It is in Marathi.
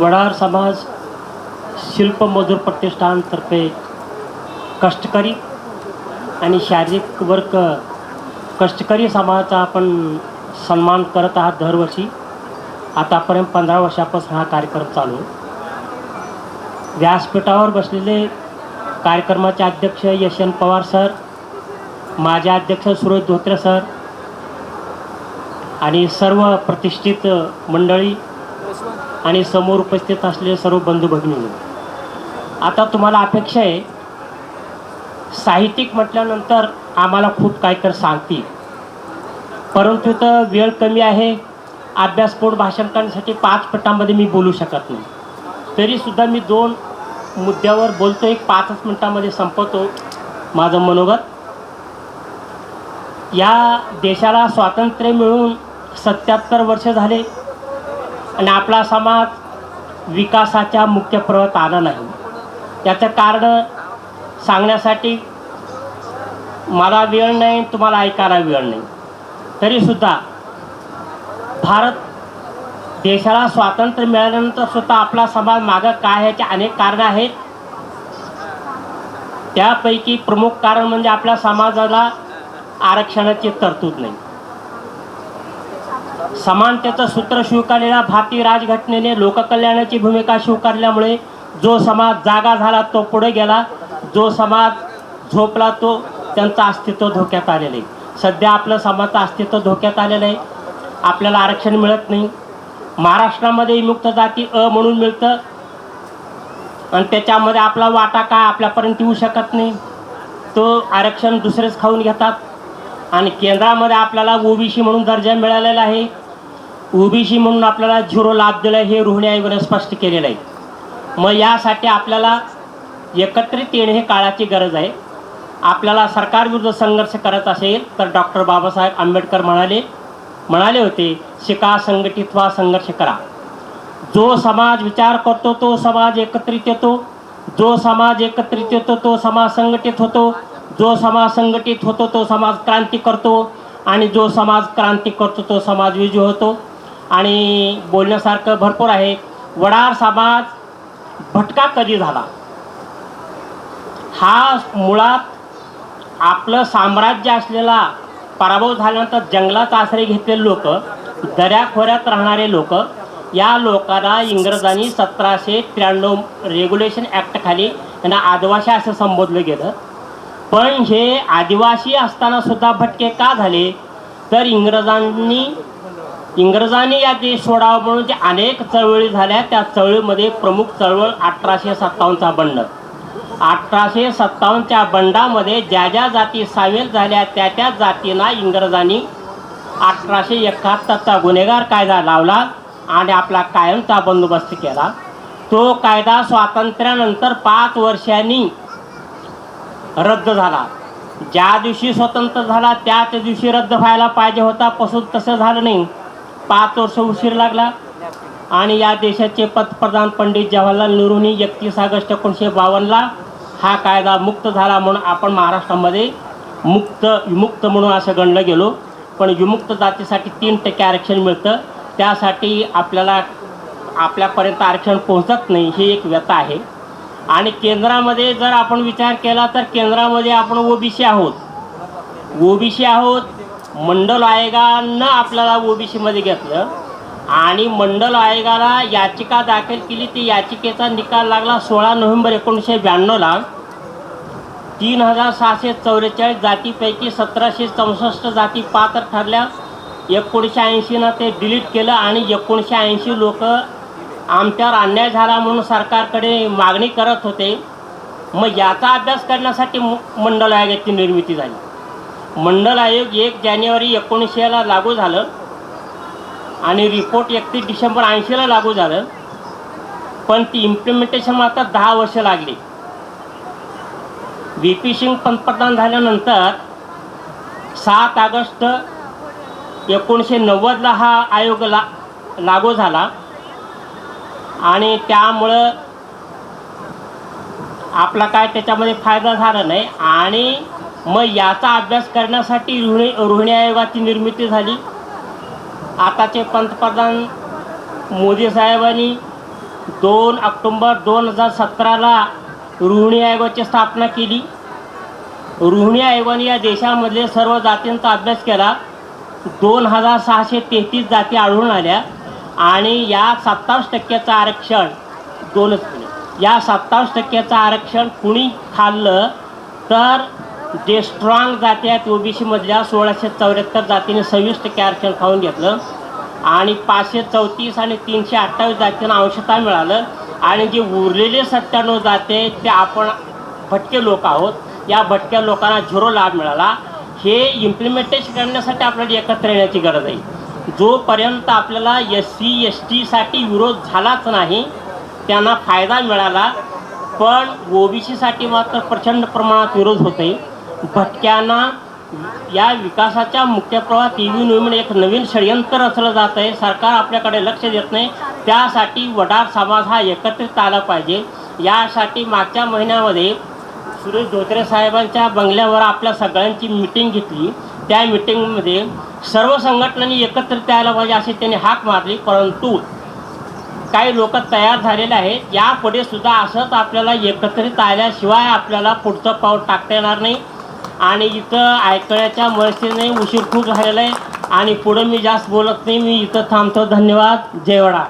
वडार समाज शिल्प मजूर प्रतिष्ठानतर्फे कष्टकरी आणि शारीरिक वर्ग कष्टकरी समाजाचा आपण सन्मान करत आहात दरवर्षी आतापर्यंत पंधरा वर्षापासून हा कार्यक्रम चालू आहे. व्यासपीठावर बसलेले कार्यक्रमाचे अध्यक्ष यशवंत पवार सर माझे अध्यक्ष सुरेश धोत्रे सर आणि सर्व प्रतिष्ठित मंडळी आणि समोर उपस्थित असलेले सर्व बंधू भगिनी आता तुम्हाला अपेक्षा आहे साहित्यिक म्हटल्यानंतर आम्हाला खूप काय तर सांगतील. परंतु तर वेळ कमी आहे अभ्यासपूर्ण भाषण करण्यासाठी पाच मिनिटांमध्ये मी बोलू शकत नाही. तरीसुद्धा मी दोन मुद्द्यावर बोलतो एक पाचच मिनटामध्ये संपवतो माझं मनोगत. या देशाला स्वातंत्र्य मिळून सत्याहत्तर वर्ष झाले आणि आपला समाज विकासाच्या मुख्य प्रवाहात आला नाही. याचं कारण सांगण्यासाठी मला वेळ नाही तुम्हाला ऐकायला वेळ नाही. तरीसुद्धा भारत देशाला स्वातंत्र्य मिळाल्यानंतर सुद्धा आपला समाज मागं काय ह्याचे अनेक कारणं आहेत. त्यापैकी प्रमुख कारण म्हणजे आपल्या समाजाला आरक्षणाची तरतूद नाही. समानतेचं सूत्र स्वीकारलेल्या भारतीय राजघटनेने लोककल्याणाची भूमिका स्वीकारल्यामुळे जो समाज जागा झाला तो पुढे गेला. जो समाज झोपला तो त्यांचं अस्तित्व धोक्यात आलेलं आहे. सध्या आपलं समाजाचं अस्तित्व धोक्यात आलेलं आहे. आपल्याला आरक्षण मिळत नाही. महाराष्ट्रामध्ये मुक्त जाती अ म्हणून मिळतं. आणि त्याच्यामध्ये आपला वाटा काय आपल्यापर्यंत येऊ शकत नाही. तो आरक्षण दुसरेच खाऊन घेतात. आणि केंद्रामध्ये आपल्याला ओबीसी म्हणून दर्जा मिळालेला आहे. ओबीसी म्हणून आपल्याला झिरो लाभ दिला हे रोहिणी आयोगाने स्पष्ट केलेलं आहे. मग यासाठी आपल्याला एकत्रित येणे हे काळाची गरज आहे. आपल्याला सरकारविरुद्ध संघर्ष करत असेल तर डॉक्टर बाबासाहेब आंबेडकर म्हणाले म्हणाले होते शिका संघटित व्हा संघर्ष करा. जो समाज विचार करतो तो समाज एकत्रित येतो. जो समाज एकत्रित येतो तो समाज संघटित होतो. जो समाज संघटित होतो तो समाज क्रांती करतो. आणि जो समाज क्रांती करतो तो समाज विजय होतो. आणि बोलण्यासारखं भरपूर आहे. वडार समाज भटका कधी झाला? हा मुळात आपलं साम्राज्य असलेला पराभव झाल्यानंतर जंगलात आश्रय घेतलेले लोक दऱ्याखोऱ्यात राहणारे लोक या लोकांना इंग्रजांनी सतराशे त्र्याण्णव रेग्युलेशन ॲक्टखाली यांना आदिवासी असं संबोधलं गेलं. पण हे आदिवासी असतानासुद्धा भटके का झाले? तर इंग्रजांनी इंग्रजांनी या देश सोडावा म्हणून जे अनेक चळवळी झाल्या त्या चळवळीमध्ये प्रमुख चळवळ अठराशे सत्तावन्नचा बंड. अठराशे सत्तावन्नच्या बंडामध्ये ज्या ज्या जाती सामील झाल्या त्या त्या जातींना इंग्रजांनी अठराशे एकाहत्तरचा गुन्हेगार कायदा लावला आणि आपला कायमचा बंदोबस्त केला. तो कायदा स्वातंत्र्यानंतर पाच वर्षांनी रद्द झाला. ज्या दिवशी स्वतंत्र झाला त्याच दिवशी रद्द व्हायला पाहिजे होता पासून तसं झालं नाही. पाच वर्ष उशीर लागला. आणि या देशाचे पंतप्रधान पंडित जवाहरलाल नेहरूंनी एकतीस ऑगस्ट एकोणीसशे बावन्नला हा कायदा मुक्त झाला म्हणून आपण महाराष्ट्रामध्ये मुक्त विमुक्त म्हणून असं गणलं गेलो. पण विमुक्त जातीसाठी तीन टक्के आरक्षण मिळतं. त्यासाठी आपल्याला आपल्यापर्यंत आरक्षण पोहोचत नाही ही एक व्यथा आहे. आणि केंद्रामध्ये जर आपण विचार केला तर केंद्रामध्ये आपण ओबीसी आहोत. ओबीसी आहोत मंडल आयोगानं आपल्याला ओबीसीमध्ये घेतलं. आणि मंडल आयोगाला याचिका दाखल केली. ती याचिकेचा निकाल लागला सोळा नोव्हेंबर एकोणीसशे ब्याण्णवला. तीन हजार सहाशे चौवेचाळीस जातीपैकी सतराशे चौसष्ट जाती पात्र ठरल्या. एकोणीसशे ऐंशीनं ते डिलीट केलं आणि एकोणीसशे ऐंशी लोक आमच्यावर अन्याय झाला म्हणून सरकारकडे मागणी करत होते. मग याचा अभ्यास करण्यासाठी मु- मंडल आयोगाची निर्मिती झाली. मंडल आयोग एक जानेवारी एकोणीसशेला लागू झालं. आणि रिपोर्ट एकतीस डिसेंबर ऐंशीला लागू झालं. पण ती इम्प्लिमेंटेशन आता दहा वर्ष लागली. व्ही पी सिंग पंतप्रधान झाल्यानंतर सात ऑगस्ट एकोणीसशे नव्वदला हा आयोग ला लागू झाला. आणि त्यामुळं आपला काय त्याच्यामध्ये फायदा झाला नाही. आणि मग याचा अभ्यास करण्यासाठी रोहिणी रोहिणी आयोगाची निर्मिती झाली. आताचे पंतप्रधान मोदी साहेबांनी दोन ऑक्टोंबर दोन हजार सतराला रोहिणी आयोगाची स्थापना केली. रोहिणी आयोगाने या देशामधले सर्व जातींचा अभ्यास केला. दोन हजार सहाशे तेहतीस जाती आढळून आल्या आणि या सत्तावीस टक्क्याचं आरक्षण दोनच या सत्तावीस टक्क्याचं आरक्षण कुणी खाल्लं तर जे स्ट्रॉंग जाती आहेत ओबीसीमधल्या सोळाशे चौऱ्याहत्तर जातीने सव्वीस टक्के आरक्षण खाऊन घेतलं. आणि पाचशे चौतीस आणि तीनशे अठ्ठावीस जातींना अंशता मिळालं. आणि जे उरलेले सत्त्याण्णव जाते ते आपण भटके लोक आहोत. या भटक्या लोकांना झिरो लाभ मिळाला. हे इम्प्लिमेंटेशन करण्यासाठी आपल्याला एकत्र येण्याची गरज आहे. जोपर्यंत आपल्याला एस सी एस टीसाठी विरोध झालाच नाही त्यांना फायदा मिळाला. पण ओबीसीसाठी मात्र प्रचंड प्रमाणात विरोध होते भटक्यांना या विकासाच्या मुख्य प्रवाहात येऊ नये एक नवीन षडयंत्र रचलं जात आहे. सरकार आपल्याकडे लक्ष देत नाही. त्यासाठी वडार समाज हा एकत्रित आला पाहिजे. यासाठी मागच्या महिन्यामध्ये सुरेश धोत्रे साहेबांच्या बंगल्यावर आपल्या सगळ्यांची मिटिंग घेतली. त्या मिटिंगमध्ये सर्व संघटनांनी एकत्रित यायला पाहिजे अशी त्यांनी हाक मारली. परंतु काही लोक तयार झालेले आहेत. यापुढे सुद्धा असंच आपल्याला एकत्रित आल्याशिवाय आपल्याला पुढचं पाऊल टाकता येणार नाही. आणि इथं ऐकण्याच्या मळशीने उशीर खूप झालेला आहे. आणि पुढं मी जास्त बोलत नाही मी इथं थांबतो. धन्यवाद. जेवढा